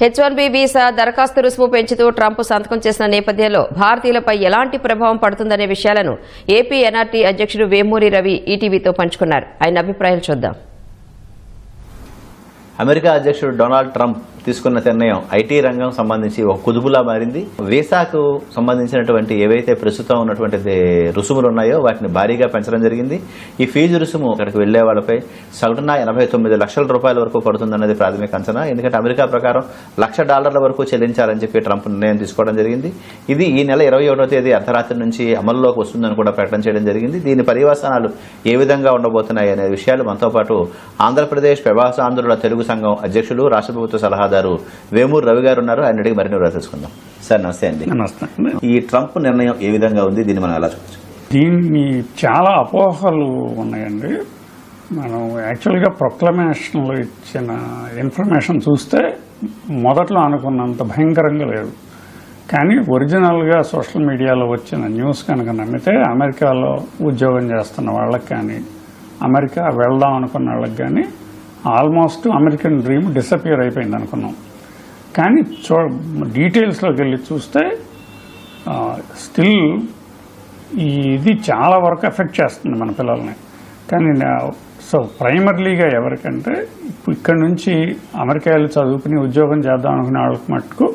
H one B visa దరఖాస్తు రుసుము పెంచుతూ ట్రంప్ సంతకం చేసిన నేపథ్యంలో భారతీయులపై ఎలాంటి ప్రభావం పడుతుందనే విషయాలను ఏపీ ఎన్ఆర్టీ అధ్యక్షుడు వేమూరి రవి ఈటీవీతో పంచుకున్నారు. ఆయన అభిప్రాయాలు చూద్దాం. అమెరికా అధ్యక్షుడు డొనాల్డ్ ట్రంప్ తీసుకున్న నిర్ణయం ఐటీ రంగం సంబంధించి ఒక కుదుపులా మారింది. వీసాకు సంబంధించినటువంటి ఏవైతే ప్రస్తుతం ఉన్నటువంటి రుసుములు ఉన్నాయో వాటిని భారీగా పెంచడం జరిగింది. ఈ ఫీజు రుసుము అక్కడికి వెళ్ళే వాళ్ళపై సగటున ఎనభై తొమ్మిది లక్షల రూపాయల వరకు పడుతుందన్నది ప్రాథమిక అంచనా. ఎందుకంటే అమెరికా ప్రకారం లక్ష డాలర్ల వరకు చెల్లించాలని చెప్పి ట్రంప్ నిర్ణయం తీసుకోవడం జరిగింది. ఇది ఈ నెల ఇరవై ఒకటో తేదీ అర్ధరాత్రి నుంచి అమల్లోకి వస్తుందని కూడా ప్రకటన చేయడం జరిగింది. దీని పరివాసనాలు ఏ విధంగా ఉండబోతున్నాయి అనే విషయాలు మనతో పాటు ఆంధ్రప్రదేశ్ ప్రవాసాంధ్రుల తెలుగు సంఘం అధ్యక్షులు రాష్ట్ర ప్రభుత్వ సలహాదారు వేమూరు రవి గారు ఉన్నారు. ఆయన అడిగి మరిన్ని తెలుసుకుందాం. సార్ నమస్తే అండి. నమస్తే. ఈ ట్రంప్ నిర్ణయం ఏ విధంగా ఉంది? దీన్ని మనం ఎలా చూడొచ్చు? దీన్ని చాలా అపోహలు ఉన్నాయండి. మనం యాక్చువల్గా ప్రొక్లమేషన్లో ఇచ్చిన ఇన్ఫర్మేషన్ చూస్తే మొదట్లో అనుకున్నంత భయంకరంగా లేదు. కానీ ఒరిజినల్గా సోషల్ మీడియాలో వచ్చిన న్యూస్ కనుక నమ్మితే అమెరికాలో ఉద్యోగం చేస్తున్న వాళ్ళకి కానీ అమెరికా వెళ్దాం అనుకున్న వాళ్ళకి కానీ ఆల్మోస్ట్ అమెరికన్ డ్రీమ్ డిసపియర్ అయిపోయింది అనుకున్నాం. కానీ చూ డీటెయిల్స్లోకి వెళ్ళి చూస్తే స్టిల్ ఇది చాలా వరకు ఎఫెక్ట్ చేస్తుంది మన పిల్లల్ని. కానీ సో ప్రైమర్లీగా ఎవరికంటే ఇక్కడ నుంచి అమెరికా వెళ్ళి చదువుకుని ఉద్యోగం చేద్దాం అనుకునే వాళ్ళకి మట్టుకు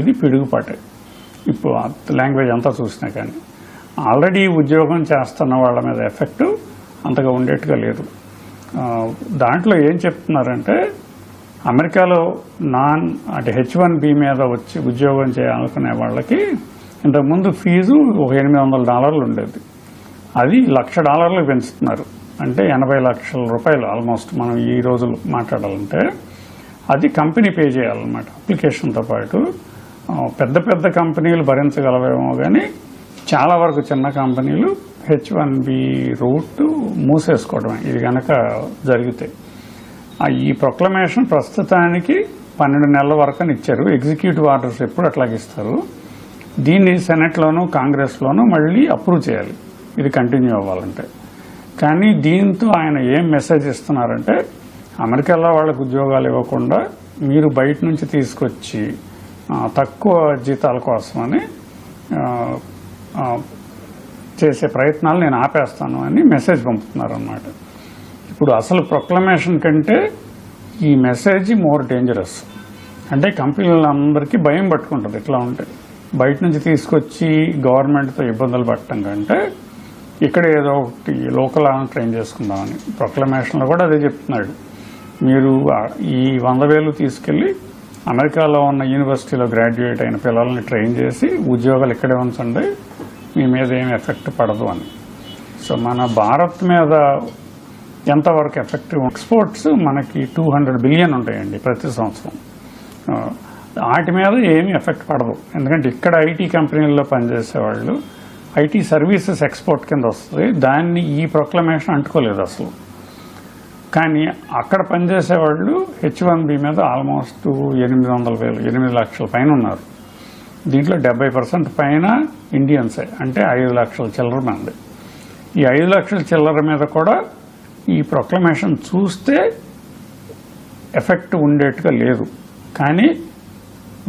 ఇది పిడుగుపాటే. ఇప్పుడు లాంగ్వేజ్ అంతా చూసినా కానీ. ఆల్రెడీ ఉద్యోగం చేస్తున్న వాళ్ళ మీద ఎఫెక్ట్ అంతగా ఉండేట్టుగా లేదు. దాంట్లో ఏం చెప్తున్నారంటే అమెరికాలో నాన్ అంటే హెచ్ వన్ బి మీద వచ్చి ఉద్యోగం చేయాలనుకునే వాళ్ళకి ఇంతకుముందు ఫీజు ఒక ఎనిమిది వందల డాలర్లు ఉండేది. అది లక్ష డాలర్లు పెంచుతున్నారు. అంటే ఎనభై లక్షల రూపాయలు ఆల్మోస్ట్ మనం ఈ రోజులు మాట్లాడాలంటే. అది కంపెనీ పే చేయాలన్నమాట అప్లికేషన్తో పాటు. పెద్ద పెద్ద కంపెనీలు భరించగలవేమో కానీ చాలా వరకు చిన్న కంపెనీలు హెచ్ వన్ బి రూట్ మూసేసుకోవడమే. ఇది కనుక జరిగితే. ఈ ప్రొక్లమేషన్ ప్రస్తుతానికి పన్నెండు నెలల వరకు అని ఇచ్చారు. ఎగ్జిక్యూటివ్ ఆర్డర్స్ ఎప్పుడు అట్లాగే ఇస్తారు. దీన్ని సెనెట్లోనూ కాంగ్రెస్లోనూ మళ్ళీ అప్రూవ్ చేయాలి. ఇది కంటిన్యూ అవ్వాలంటే. కానీ దీంతో ఆయన ఏం మెసేజ్ ఇస్తున్నారంటే అమెరికాలో వాళ్ళకు ఉద్యోగాలు ఇవ్వకుండా మీరు బయట నుంచి తీసుకొచ్చి తక్కువ జీతాల కోసమని చేసే ప్రయత్నాలు నేను ఆపేస్తాను అని మెసేజ్ పంపుతున్నారు అన్నమాట ఇప్పుడు అసలు ప్రొక్లమేషన్ కంటే ఈ మెసేజ్ మోర్ డేంజరస్. అంటే కంపెనీలందరికీ భయం పట్టుకుంటుంది ఇట్లా ఉంటే. బయట నుంచి తీసుకొచ్చి గవర్నమెంట్తో ఇబ్బందులు పట్టడం కంటే ఇక్కడ ఏదో ఒకటి లోకల్ ట్రైన్ చేసుకుందామని ప్రొక్లమేషన్లో కూడా అదే చెప్తున్నాడు. మీరు ఈ వంద వేలు తీసుకెళ్ళి అమెరికాలో ఉన్న యూనివర్సిటీలో గ్రాడ్యుయేట్ అయిన పిల్లల్ని ట్రైన్ చేసి ఉద్యోగాలు ఇక్కడే ఉంచండి మీ మీద ఏం ఎఫెక్ట్ పడదు అని. సో మన భారత్ మీద ఎంతవరకు ఎఫెక్టివ్ ఎక్స్పోర్ట్స్ మనకి టూ హండ్రెడ్ బిలియన్ ఉంటాయండి ప్రతి సంవత్సరం. వాటి మీద ఏమీ ఎఫెక్ట్ పడదు. ఎందుకంటే ఇక్కడ ఐటీ కంపెనీల్లో పనిచేసే వాళ్ళు ఐటీ సర్వీసెస్ ఎక్స్పోర్ట్ కింద వస్తుంది దాన్ని ఈ ప్రొక్లమేషన్ అంటుకోలేదు అసలు. కానీ అక్కడ పనిచేసే వాళ్ళు హెచ్ వన్ బి మీద ఆల్మోస్ట్ ఎనిమిది వందల వేలు ఎనిమిది లక్షల పైన ఉన్నారు. దీంట్లో డెబ్బై పర్సెంట్ పైన ఇండియన్సే అంటే ఐదు లక్షల చిల్లర మంది. ఈ ఐదు లక్షల చిల్లర మీద కూడా ఈ ప్రొక్లమేషన్ చూస్తే ఎఫెక్ట్ ఉండేట్టుగా లేదు. కానీ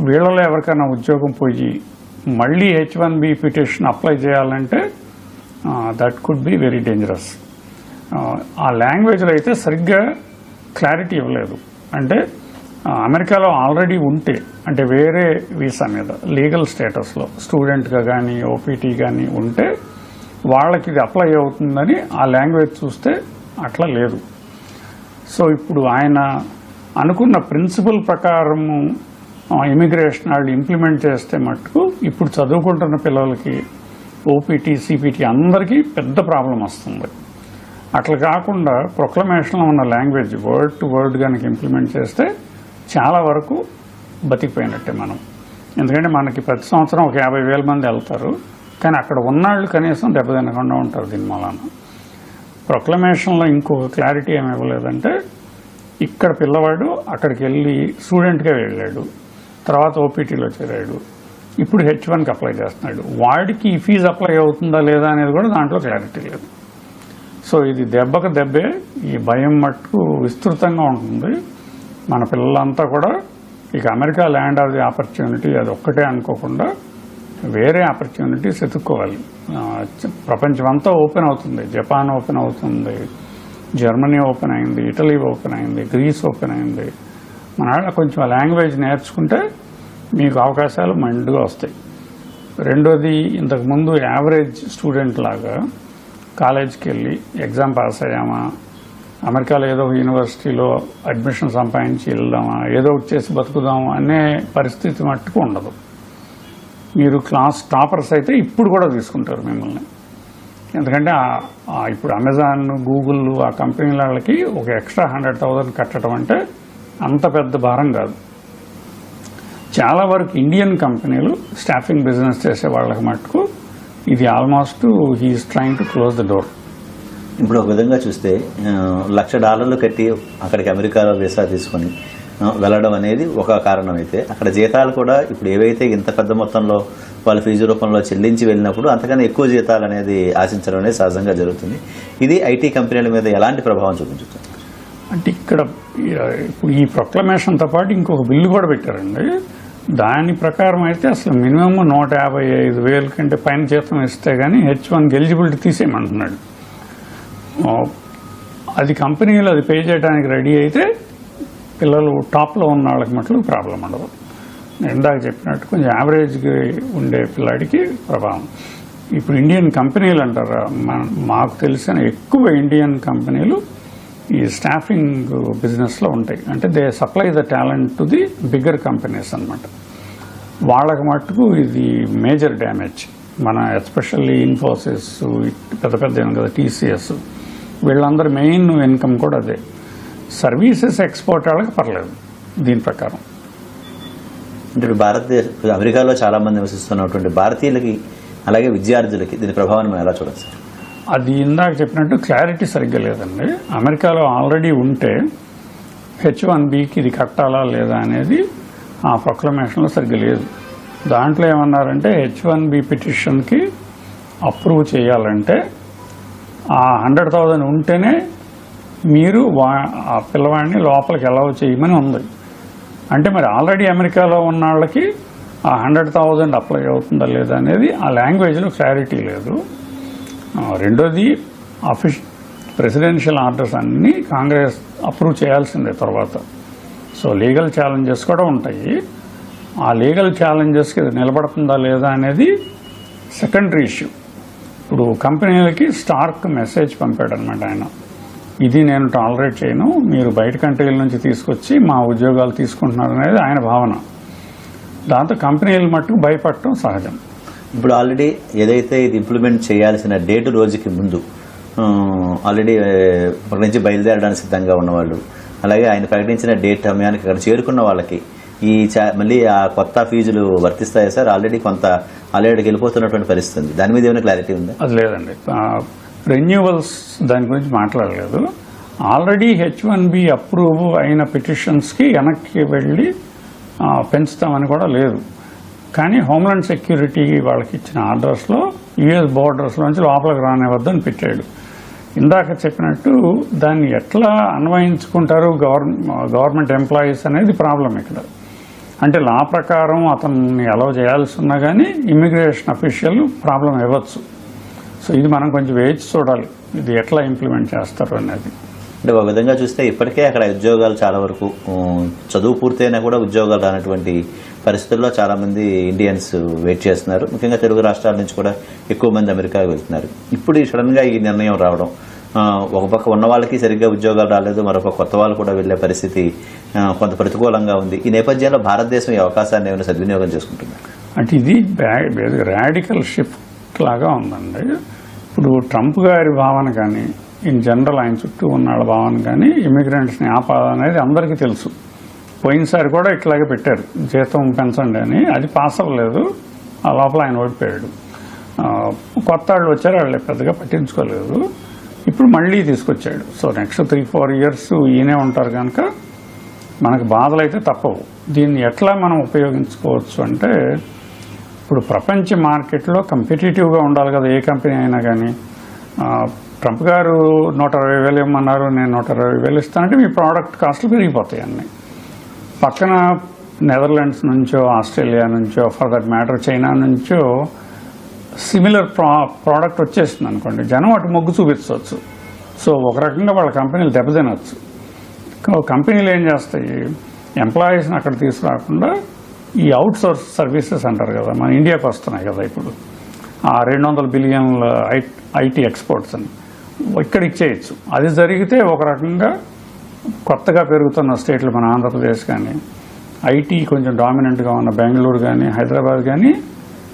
వీళ్ళలో ఎవరికైనా ఉద్యోగం పోయి మళ్ళీ H one B petition apply చేయాలంటే that could be very dangerous ఆ లాంగ్వేజ్లో అయితే సరిగ్గా క్లారిటీ ఇవ్వలేదు. అంటే అమెరికాలో ఆల్రెడీ ఉంటే అంటే వేరే వీసా మీద లీగల్ స్టేటస్లో స్టూడెంట్గా కానీ ఓపీటీ కానీ ఉంటే వాళ్ళకి ఇది అప్లై అవుతుందని ఆ లాంగ్వేజ్ చూస్తే అట్లా లేదు. సో ఇప్పుడు ఆయన అనుకున్న ప్రిన్సిపల్ ప్రకారము ఇమిగ్రేషన్ వాళ్ళు ఇంప్లిమెంట్ చేస్తే మటుకు ఇప్పుడు చదువుకుంటున్న పిల్లలకి ఓపీటీ సిపిటీ అందరికీ పెద్ద ప్రాబ్లం వస్తుంది. అట్లా కాకుండా ప్రొక్లమేషన్లో ఉన్న లాంగ్వేజ్ వర్డ్ టు వర్డ్ కనుక ఇంప్లిమెంట్ చేస్తే చాలా వరకు బతికిపోయినట్టే మనం. ఎందుకంటే మనకి ప్రతి సంవత్సరం ఒక యాభై వేల మంది వెళ్తారు. కానీ అక్కడ ఉన్నాళ్ళు కనీసం దెబ్బ తినకుండా ఉంటారు దీని మూలాన ప్రొక్లమేషన్లో ఇంకొక క్లారిటీ ఏమి ఇవ్వలేదంటే ఇక్కడ పిల్లవాడు అక్కడికి వెళ్ళి స్టూడెంట్గా వెళ్ళాడు. తర్వాత ఓపీటీలో చేరాడు. ఇప్పుడు హెచ్ వన్కి అప్లై చేస్తున్నాడు. వాడికి ఈ ఫీజు అప్లై అవుతుందా లేదా అనేది కూడా దాంట్లో క్లారిటీ లేదు. సో ఇది దెబ్బకు దెబ్బే ఈ భయం మట్టుకు విస్తృతంగా ఉంటుంది. మన పిల్లలంతా కూడా ఇక America land of the opportunity అది ఒక్కటే అనుకోకుండా వేరే ఆపర్చునిటీస్ ఎత్తుక్కోవాలి. ప్రపంచమంతా ప్రపంచం అంతా ఓపెన్ అవుతుంది. జపాన్ ఓపెన్ అవుతుంది. జర్మనీ ఓపెన్ అయింది. ఇటలీ ఓపెన్ అయింది. గ్రీస్ ఓపెన్ అయింది. మన కొంచెం లాంగ్వేజ్ నేర్చుకుంటే మీకు అవకాశాలు మెండుగా వస్తాయి. రెండోది ఇంతకుముందు యావరేజ్ స్టూడెంట్ లాగా కాలేజ్కి వెళ్ళి ఎగ్జామ్ పాస్ అయ్యామా? అమెరికాలో ఏదో ఒక యూనివర్సిటీలో అడ్మిషన్ సంపాదించి వెళ్దామా? ఏదో ఒకటి చేసి బతుకుదామా అనే పరిస్థితి మట్టుకు ఉండదు. మీరు క్లాస్ టాపర్స్ అయితే ఇప్పుడు కూడా తీసుకుంటారు మిమ్మల్ని. ఎందుకంటే ఇప్పుడు అమెజాన్ గూగుల్ ఆ కంపెనీల వాళ్ళకి ఒక ఎక్స్ట్రా హండ్రెడ్ థౌజండ్ కట్టడం అంటే అంత పెద్ద భారం కాదు. చాలా వరకు ఇండియన్ కంపెనీలు స్టాఫింగ్ బిజినెస్ చేసే వాళ్ళకి మట్టుకు ఇది almost he's trying to close the door ఇప్పుడు ఒక విధంగా చూస్తే లక్ష డాలర్లు కట్టి అక్కడికి అమెరికాలో వీసా తీసుకొని వెళ్ళడం అనేది ఒక కారణం అయితే అక్కడ జీతాలు కూడా ఇప్పుడు ఏవైతే ఇంత పెద్ద మొత్తంలో వాళ్ళ ఫీజు రూపంలో చెల్లించి వెళ్ళినప్పుడు అంతకన్నా ఎక్కువ జీతాలు అనేది ఆశించడం అనేది సహజంగా జరుగుతుంది. ఇది ఐటీ కంపెనీల మీద ఎలాంటి ప్రభావం చూపించుతుంది? అంటే ఇక్కడ ఇప్పుడు ఈ ప్రొక్లమేషన్తో పాటు ఇంకొక బిల్లు కూడా పెట్టారండి. దాని ప్రకారం అయితే అసలు మినిమం నూట యాభై ఐదు వేల కంటే పైన జీతం ఇస్తే కానీ హెచ్ వన్ ఎలిజిబిలిటీ తీసేయమంటున్నాడు. అది కంపెనీలు అది పే చేయడానికి రెడీ అయితే పిల్లలు టాప్లో ఉన్న వాళ్ళకి మట్లు ప్రాబ్లం ఉండదు. ఇందాక చెప్పినట్టు కొంచెం యావరేజ్గా ఉండే పిల్లాడికి ప్రభావం. ఇప్పుడు ఇండియన్ కంపెనీలు అంటారా? మాకు తెలిసిన ఎక్కువ ఇండియన్ కంపెనీలు ఈ స్టాఫింగ్ బిజినెస్లో ఉంటాయి. అంటే they supply the talent to the bigger companies అనమాట వాళ్ళకి మట్టుకు ఇది మేజర్ డ్యామేజ్ మన ఎస్పెషల్లీ ఇన్ఫోసిస్ పెద్ద పెద్ద ఏం కదా టీసీఎస్ వీళ్ళందరి మెయిన్ ఇన్కమ్ కూడా అదే. సర్వీసెస్ ఎక్స్పోర్ట్ వాళ్ళకి పర్లేదు దీని ప్రకారం. అంటే ఇప్పుడు భారతదేశ అమెరికాలో చాలామంది నివసిస్తున్నటువంటి భారతీయులకి అలాగే విద్యార్థులకి దీని ప్రభావాన్ని మనం ఎలా చూడాలి సార్ అది ఇందాక చెప్పినట్టు క్లారిటీ సరిగ్గా లేదండి. అమెరికాలో ఆల్రెడీ ఉంటే హెచ్ వన్ బికి ఇది కట్టాలా లేదా అనేది ఆ ప్రొక్లమేషన్లో సరిగ్గా లేదు. దాంట్లో ఏమన్నారంటే హెచ్ వన్ బి పిటిషన్కి అప్రూవ్ చేయాలంటే ఆ హండ్రెడ్ థౌజండ్ ఉంటేనే మీరు వా ఆ పిల్లవాడిని లోపలికి ఎలా చేయమని ఉంది. అంటే మరి ఆల్రెడీ అమెరికాలో ఉన్న వాళ్ళకి ఆ హండ్రెడ్ థౌజండ్ అప్లై అవుతుందా లేదా అనేది ఆ లాంగ్వేజ్లో క్లారిటీ లేదు. రెండోది అఫిష్ ప్రెసిడెన్షియల్ ఆర్డర్స్ అన్నీ కాంగ్రెస్ అప్రూవ్ చేయాల్సిందే తర్వాత. సో లీగల్ ఛాలెంజెస్ కూడా ఉంటాయి. ఆ లీగల్ ఛాలెంజెస్కి ఇది నిలబడుతుందా లేదా అనేది సెకండరీ ఇష్యూ ఇప్పుడు కంపెనీలకి స్టార్క్ మెసేజ్ పంపాడు అనమాట ఆయన. ఇది నేను టాలరేట్ చేయను. మీరు బయట కంట్రీల నుంచి తీసుకొచ్చి మా ఉద్యోగాలు తీసుకుంటున్నారు అనేది ఆయన భావన. దాంతో కంపెనీలు మట్టుకు భయపడటం సహజం. ఇప్పుడు ఆల్రెడీ ఏదైతే ఇది ఇంప్లిమెంట్ చేయాల్సిన డేట్ రోజుకి ముందు ఆల్రెడీ ఇక్కడి నుంచి బయలుదేరడానికి సిద్ధంగా ఉన్నవాళ్ళు అలాగే ఆయన ప్రకటించిన డేట్ సమయానికి అక్కడ చేరుకున్న వాళ్ళకి ఈ చా- మళ్ళీ ఆ కొత్త ఫీజులు వర్తిస్తాయా సార్? ఆల్రెడీ కొంత ఆల్రెడీ వెళ్ళిపోతున్నటువంటి పరిస్థితి ఉంది. దాని మీద ఏమైనా క్లారిటీ ఉందా? అది లేదండి. రెన్యూవల్స్ దాని గురించి మాట్లాడలేదు. Already H one B approve అయిన పిటిషన్స్కి వెనక్కి వెళ్ళి పెంచుతామని కూడా లేదు. కానీ హోమ్లాండ్ సెక్యూరిటీ వాళ్ళకి ఇచ్చిన ఆర్డర్స్లో యుఎస్ బోర్డర్స్ నుంచి లోపలికి రానివద్దని పెట్టాడు. ఇందాక చెప్పినట్టు దాన్ని ఎట్లా అన్వయించుకుంటారు? గవర్నమెంట్ ఎంప్లాయీస్ అనేది ప్రాబ్లం ఇక్కడ. అంటే లా ప్రకారం అతన్ని అలౌ చేయాల్సి ఉన్నా కానీ ఇమ్మిగ్రేషన్ అఫీషియల్ ప్రాబ్లం ఇవ్వచ్చు సో ఇది మనం కొంచెం వేచి చూడాలి. ఇది ఎట్లా ఇంప్లిమెంట్ చేస్తారు అనేది. అంటే ఒక విధంగా చూస్తే ఇప్పటికే అక్కడ ఉద్యోగాలు చాలా వరకు చదువు పూర్తయినా కూడా ఉద్యోగాలు రానటువంటి పరిస్థితుల్లో చాలామంది ఇండియన్స్ వెయిట్ చేస్తున్నారు. ముఖ్యంగా తెలుగు రాష్ట్రాల నుంచి కూడా ఎక్కువ మంది అమెరికాకి వెళ్తున్నారు. ఇప్పుడు ఈ సడన్గా ఈ నిర్ణయం రావడం ఒక పక్క ఉన్న వాళ్ళకి సరిగ్గా ఉద్యోగాలు రాలేదు మరొక కొత్త వాళ్ళు కూడా వెళ్ళే పరిస్థితి కొంత ప్రతికూలంగా ఉంది. ఈ నేపథ్యంలో భారతదేశం ఈ అవకాశాన్ని ఏమైనా సద్వినియోగం చేసుకుంటున్నారు అంటే ఇది రాడికల్ షిఫ్ట్ లాగా ఉందండి. ఇప్పుడు ట్రంప్ గారి భావన కానీ ఇన్ జనరల్ ఆయన చుట్టూ ఉన్నాడు భావన కానీ ఇమిగ్రెంట్స్ని అనేది అందరికీ తెలుసు. పోయినసారి కూడా ఇట్లాగే పెట్టారు. జీతం పెంచండి అని. అది పాస్ అవ్వలేదు. ఆ లోపల ఆయన ఓడిపోయాడు. కొత్త వాళ్ళు వచ్చారు వాళ్ళు పెద్దగా పట్టించుకోలేదు. ఇప్పుడు మళ్ళీ తీసుకొచ్చాడు. So next three four years ఈయనే ఉంటారు కనుక మనకు బాధలు అయితే తప్పవు. దీన్ని ఎట్లా మనం ఉపయోగించుకోవచ్చు అంటే ఇప్పుడు ప్రపంచ మార్కెట్లో కంపిటేటివ్గా ఉండాలి కదా ఏ కంపెనీ అయినా కానీ ట్రంప్ గారు నూట అరవై వేలు ఇవ్వమన్నారు నేను నూట అరవై వేలు ఇస్తానంటే మీ ప్రోడక్ట్ కాస్ట్లు పెరిగిపోతాయి అన్నీ. పక్కన నెదర్లాండ్స్ నుంచో ఆస్ట్రేలియా నుంచో ఫర్ దట్ మ్యాటర్ చైనా నుంచో సిమిలర్ ప్రా ప్రోడక్ట్ వచ్చేస్తుంది అనుకోండి. జనం అటు మొగ్గు చూపించవచ్చు. సో ఒక రకంగా వాళ్ళ కంపెనీలు దెబ్బతినవచ్చు కంపెనీలు ఏం చేస్తాయి? ఎంప్లాయీస్ని అక్కడ తీసుకురాకుండా ఈ అవుట్ సోర్స్ సర్వీసెస్ అంటారు కదా మన ఇండియాకి వస్తున్నాయి కదా ఇప్పుడు. ఆ రెండు వందల బిలియన్ల ఐ ఐటీ ఎక్స్పోర్ట్స్ అని ఇక్కడ ఇచ్చేయచ్చు అది జరిగితే ఒక రకంగా కొత్తగా పెరుగుతున్న స్టేట్లు మన ఆంధ్రప్రదేశ్ కానీ ఐటీ కొంచెం డామినెంట్గా ఉన్న బెంగళూరు కానీ హైదరాబాద్ కానీ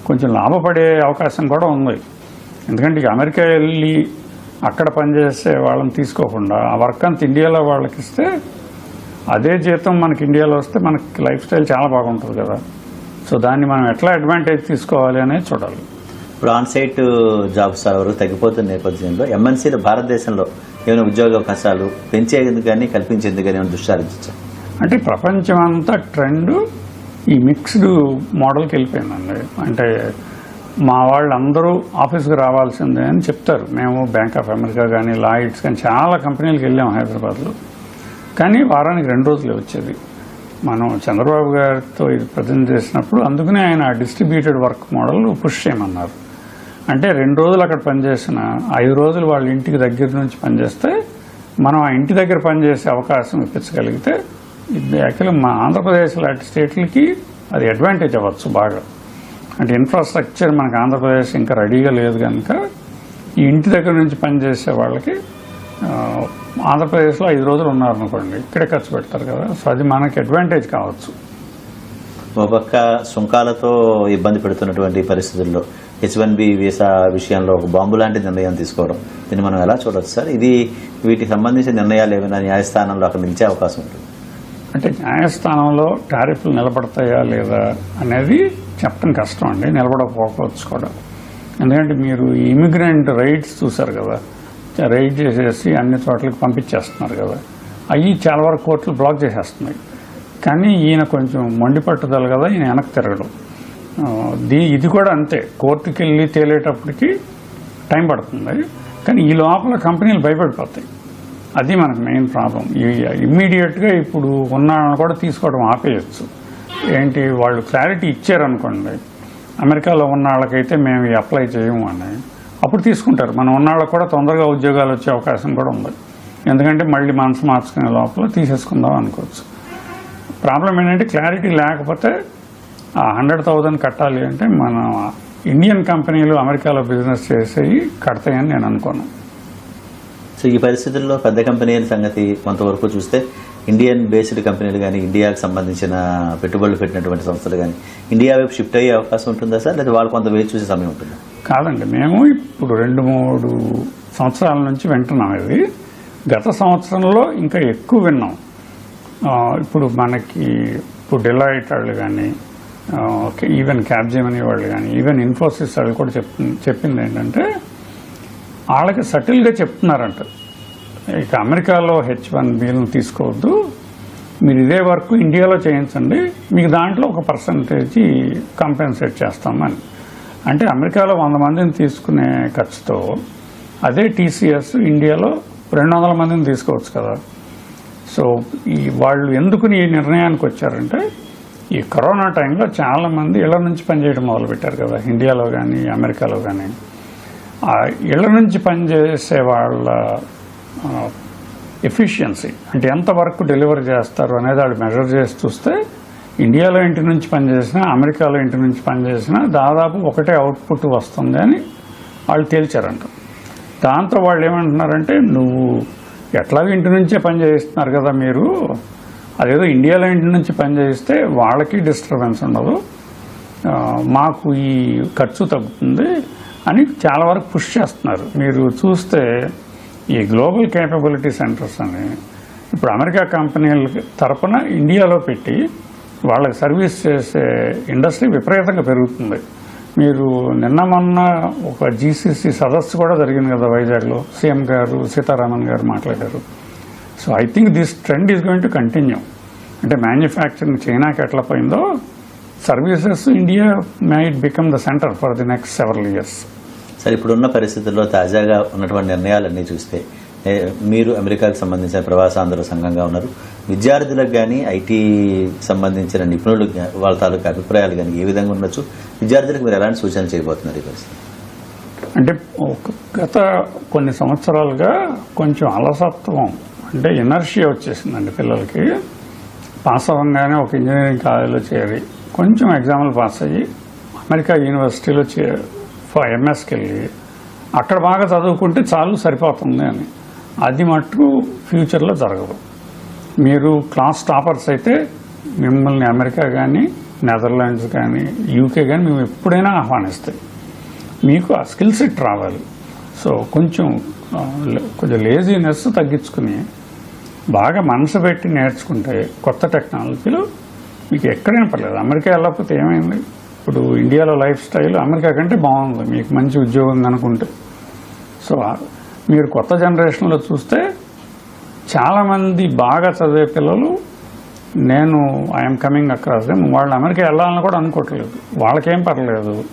కొంచెం లాభపడే అవకాశం కూడా ఉంది. ఎందుకంటే ఇక అమెరికా వెళ్ళి అక్కడ పనిచేసే వాళ్ళని తీసుకోకుండా ఆ వర్క్ అంత ఇండియాలో వాళ్ళకి ఇస్తే అదే జీతం మనకి ఇండియాలో వస్తే మనకి లైఫ్ స్టైల్ చాలా బాగుంటుంది కదా. సో దాన్ని మనం ఎట్లా అడ్వాంటేజ్ తీసుకోవాలి అనేది చూడాలి. ఇప్పుడు ఆన్ సైట్ జాబ్స్ వరకు తగ్గిపోతున్న నేపథ్యంలో ఎంఎన్సీలు భారతదేశంలో ఏమైనా ఉద్యోగ అవకాశాలు పెంచేందుకు కానీ కల్పించేందుకు కానీ ఏమైనా దృష్టి అంటే ప్రపంచం అంతా ట్రెండ్ ఈ మిక్స్డ్ మోడల్కి వెళ్ళిపోయిందండి. అంటే మా వాళ్ళందరూ ఆఫీస్కి రావాల్సిందే అని చెప్తారు. మేము బ్యాంక్ ఆఫ్ అమెరికా కానీ లాయిడ్స్ కానీ చాలా కంపెనీలకు వెళ్ళాము హైదరాబాద్లో. కానీ వారానికి రెండు రోజులే వచ్చేది. మనం చంద్రబాబు గారితో ఇది ప్రజెంట్ చేసినప్పుడు అందుకనే ఆయన డిస్ట్రిబ్యూటెడ్ వర్క్ మోడల్ పుష్ చేయమన్నారు. అంటే రెండు రోజులు అక్కడ పనిచేసిన ఐదు రోజులు వాళ్ళ ఇంటికి దగ్గర నుంచి పనిచేస్తే మనం ఆ ఇంటి దగ్గర పనిచేసే అవకాశం ఇప్పించగలిగితే ఇది యాక్చువల్లీ మా ఆంధ్రప్రదేశ్ లాంటి స్టేట్లకి అది అడ్వాంటేజ్ అవ్వచ్చు బాగా. అంటే ఇన్ఫ్రాస్ట్రక్చర్ మనకు ఆంధ్రప్రదేశ్ ఇంకా రెడీగా లేదు కనుక ఈ ఇంటి దగ్గర నుంచి పనిచేసే వాళ్ళకి ఆంధ్రప్రదేశ్లో ఐదు రోజులు ఉన్నారనుకోండి ఇక్కడే ఖర్చు పెడతారు కదా. సో అది మనకి అడ్వాంటేజ్ కావచ్చు. ఒక పక్క సుంకాలతో ఇబ్బంది పెడుతున్నటువంటి పరిస్థితుల్లో హెచ్ వన్ బి వీసా విషయంలో ఒక బాంబు లాంటి నిర్ణయం తీసుకోవడం. దీన్ని మనం ఎలా చూడొచ్చు సార్? ఇది వీటికి సంబంధించిన నిర్ణయాలు ఏమైనా న్యాయస్థానంలో అక్కడ నిలిచే అవకాశం ఉంటుంది. అంటే న్యాయస్థానంలో టారిఫ్లు నిలబడతాయా లేదా అనేది చెప్పడం కష్టం అండి నిలబడకపోవచ్చు కూడా. ఎందుకంటే మీరు ఇమిగ్రెంట్ రైట్స్ చూసారు కదా రైడ్ చేసేసి అన్ని చోట్లకి పంపించేస్తున్నారు కదా అవి చాలా వరకు కోర్టులు బ్లాక్ చేసేస్తున్నాయి. కానీ ఈయన కొంచెం మొండి పట్టుదల కదా ఈయన వెనక్కి తిరగడం. దీ ఇది కూడా అంతే. కోర్టుకి వెళ్ళి తేలేటప్పటికి టైం పడుతుంది కానీ ఈ లోపల కంపెనీలు భయపడిపోతాయి. అది మనకు మెయిన్ ప్రాబ్లం. ఇమ్మీడియట్గా ఇప్పుడు ఉన్న కూడా తీసుకోవడం ఆపేయచ్చు. ఏంటి? వాళ్ళు క్లారిటీ ఇచ్చారనుకోండి అమెరికాలో ఉన్న వాళ్ళకైతే మేము అప్లై చేయము అని. అప్పుడు తీసుకుంటారు. మనం ఉన్న వాళ్ళకి కూడా తొందరగా ఉద్యోగాలు వచ్చే అవకాశం కూడా ఉంది. ఎందుకంటే మళ్ళీ మనసు మార్చుకునే లోపల తీసేసుకుందాం అనుకోవచ్చు. ప్రాబ్లం ఏంటంటే క్లారిటీ లేకపోతే ఆ హండ్రెడ్ థౌజండ్ కట్టాలి అంటే మన ఇండియన్ కంపెనీలు అమెరికాలో బిజినెస్ చేసేవి కడతాయని నేను అనుకోను. సో ఈ పరిస్థితుల్లో పెద్ద కంపెనీల సంగతి కొంతవరకు చూస్తే ఇండియన్ బేస్డ్ కంపెనీలు కానీ ఇండియాకు సంబంధించిన పెట్టుబడులు పెట్టినటువంటి సంస్థలు కానీ ఇండియా వైపు షిఫ్ట్ అయ్యే అవకాశం ఉంటుందా సార్? లేదా వాళ్ళు కొంత వేచి చూసే సమయం ఉంటుందా? కాదండి మేము ఇప్పుడు రెండు మూడు సంవత్సరాల నుంచి వింటున్నాం ఇది గత సంవత్సరంలో ఇంకా ఎక్కువ విన్నాం. ఇప్పుడు మనకి ఇప్పుడు డిలైట్ వాళ్ళు కానీ ఈవెన్ క్యాబ్జిమ్ వాళ్ళు కానీ ఈవెన్ ఇన్ఫోసిస్ వాళ్ళు కూడా చెప్ చెప్పింది ఏంటంటే వాళ్ళకి సటిల్గా చెప్తున్నారంట. ఇక అమెరికాలో హెచ్ వన్ బీలను తీసుకోవద్దు. మీరు ఇదే వర్క్ ఇండియాలో చేయించండి. మీకు దాంట్లో ఒక పర్సంటేజ్ కంపెన్సేట్ చేస్తామని. అంటే అమెరికాలో వంద మందిని తీసుకునే ఖర్చుతో అదే టీసీఎస్ ఇండియాలో రెండు వందల మందిని తీసుకోవచ్చు కదా. సో ఈ వాళ్ళు ఎందుకు ఈ నిర్ణయానికి వచ్చారంటే ఈ కరోనా టైంలో చాలామంది ఇళ్ళ నుంచి పనిచేయడం మొదలుపెట్టారు కదా. ఇండియాలో కానీ అమెరికాలో కానీ ఇళ్ళ నుంచి పనిచేసే వాళ్ళ ఎఫిషియన్సీ అంటే ఎంత వర్క్ డెలివరీ చేస్తారు అనేది వాళ్ళు మెజర్ చేసి చూస్తే ఇండియాలో ఇంటి నుంచి పనిచేసినా అమెరికాలో ఇంటి నుంచి పనిచేసినా దాదాపు ఒకటే అవుట్పుట్ వస్తుంది అని వాళ్ళు తేల్చారంట. దాంతో వాళ్ళు ఏమంటున్నారంటే నువ్వు ఎట్లాగో ఇంటి నుంచే పని చేస్తున్నారు కదా మీరు. అదేదో ఇండియాలో ఇంటి నుంచి పనిచేస్తే వాళ్ళకి డిస్టర్బెన్స్ ఉండదు. మాకు ఈ ఖర్చు తగ్గుతుంది అని చాలా వరకు పుష్ చేస్తున్నారు. మీరు చూస్తే ఈ గ్లోబల్ కేపబిలిటీ సెంటర్స్ అని ఇప్పుడు అమెరికా కంపెనీల తరపున ఇండియాలో పెట్టి వాళ్ళకి సర్వీస్ చేసే ఇండస్ట్రీ విపరీతంగా పెరుగుతుంది. మీరు నిన్న మొన్న ఒక జీసీసీ సదస్సు కూడా జరిగింది కదా వైజాగ్లో. సీఎం గారు సీతారామన్ గారు మాట్లాడారు. So I think this trend is going to continue అంటే మ్యానుఫ్యాక్చరింగ్ చైనాకి ఎట్లా పోయిందో services India might become the centre for the next several years సరే ఇప్పుడున్న పరిస్థితుల్లో తాజాగా ఉన్నటువంటి నిర్ణయాలన్నీ చూస్తే మీరు అమెరికాకు సంబంధించిన ప్రవాసాంధ్రుల సంఘంగా ఉన్నారు. విద్యార్థులకు కానీ ఐటీ సంబంధించిన నిపుణులకు వాళ్ళ తాలూకు అభిప్రాయాలు కానీ ఏ విధంగా ఉండొచ్చు? విద్యార్థులకు మీరు ఎలాంటి సూచనలు చేయబోతున్నారు ఈ పరిస్థితి? అంటే గత కొన్ని సంవత్సరాలుగా కొంచెం అలసత్వం అంటే ఇనర్షియా వచ్చేసిందండి పిల్లలకి. పాస్ అవ్వగానే ఒక ఇంజనీరింగ్ కాలేజీలో చేరి కొంచెం ఎగ్జామ్లు పాస్ అయ్యి అమెరికా యూనివర్సిటీలో చే ఎంఎస్కి వెళ్ళి అక్కడ బాగా చదువుకుంటే చాలు సరిపోతుంది అని. అది మటుకు ఫ్యూచర్లో జరగదు. మీరు క్లాస్ టాపర్స్ అయితే మిమ్మల్ని అమెరికా కానీ నెదర్లాండ్స్ కానీ యూకే కానీ మేము ఎప్పుడైనా ఆహ్వానిస్తాయి. మీకు ఆ స్కిల్ సెట్ రావాలి. సో కొంచెం లే- కొంచెం లేజీనెస్ తగ్గించుకుని బాగా మనసు పెట్టి నేర్చుకుంటే కొత్త టెక్నాలజీలు మీకు ఎక్కడైనా పర్లేదు. అమెరికా వెళ్ళకపోతే ఏమైంది? ఇప్పుడు ఇండియాలో లైఫ్ స్టైల్ అమెరికా కంటే బాగుంది. మీకు మంచి ఉద్యోగం అనుకుంటే. సో మీరు కొత్త జనరేషన్లో చూస్తే చాలామంది బాగా చదివే పిల్లలు నేను ఐఎమ్ కమింగ్ అక్రాస్ వాళ్ళు అమెరికా వెళ్ళాలని కూడా అనుకోవట్లేదు. వాళ్ళకేం పర్లేదు.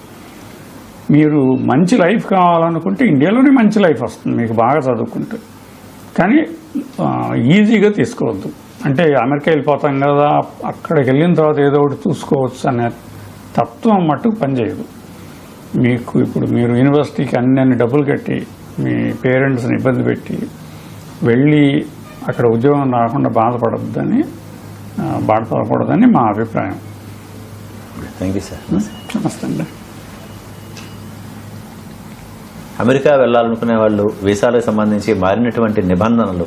మీరు మంచి లైఫ్ కావాలనుకుంటే ఇండియాలోనే మంచి లైఫ్ వస్తుంది మీకు బాగా చదువుకుంటే. కానీ ఈజీగా తీసుకోవద్దు. అంటే అమెరికా వెళ్ళిపోతాం కదా అక్కడికి వెళ్ళిన తర్వాత ఏదో ఒకటి చూసుకోవచ్చు అనే తత్వం మట్టుకు పనిచేయదు. మీకు ఇప్పుడు మీరు యూనివర్సిటీకి అన్ని అన్ని డబ్బులు కట్టి మీ పేరెంట్స్ని ఇబ్బంది పెట్టి వెళ్ళి అక్కడ ఉద్యోగం రాకుండా బాధపడద్దని బాధపడకూడదని మా అభిప్రాయం. Thank you sir. నమస్తే అండి. అమెరికా వెళ్ళాలనుకునే వాళ్ళు వీసాలకు సంబంధించి మారినటువంటి నిబంధనలు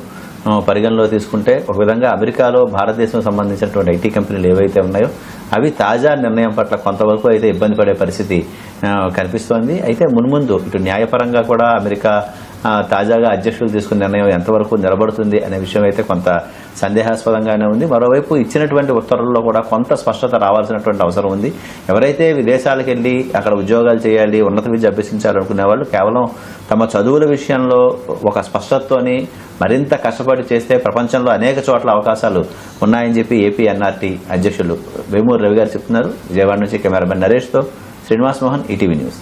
పరిగణలో తీసుకుంటే ఒక విధంగా అమెరికాలో భారతదేశం సంబంధించినటువంటి ఐటీ కంపెనీలు ఏవైతే ఉన్నాయో అవి తాజా నిర్ణయం పట్ల కొంతవరకు అయితే ఇబ్బంది పడే పరిస్థితి కనిపిస్తోంది. అయితే మున్ముందు ఇటు న్యాయపరంగా కూడా అమెరికా తాజాగా అధ్యక్షులు తీసుకున్న నిర్ణయం ఎంతవరకు నిలబడుతుంది అనే విషయం అయితే కొంత సందేహాస్పదంగానే ఉంది. మరోవైపు ఇచ్చినటువంటి ఉత్తర్వుల్లో కూడా కొంత స్పష్టత రావాల్సినటువంటి అవసరం ఉంది. ఎవరైతే విదేశాలకు వెళ్ళి అక్కడ ఉద్యోగాలు చేయాలి ఉన్నత విద్య అభ్యసించాలనుకునే వాళ్ళు కేవలం తమ చదువుల విషయంలో ఒక స్పష్టతతోని మరింత కష్టపడి చేస్తే ప్రపంచంలో అనేక చోట్ల అవకాశాలు ఉన్నాయని చెప్పి ఏపీ ఎన్ఆర్టీ అధ్యక్షులు వేమూరు రవి గారు చెప్తున్నారు. విజయవాడ నుంచి కెమెరామెన్ నరేష్తో శ్రీనివాస్ మోహన్ ఈటీవీ న్యూస్.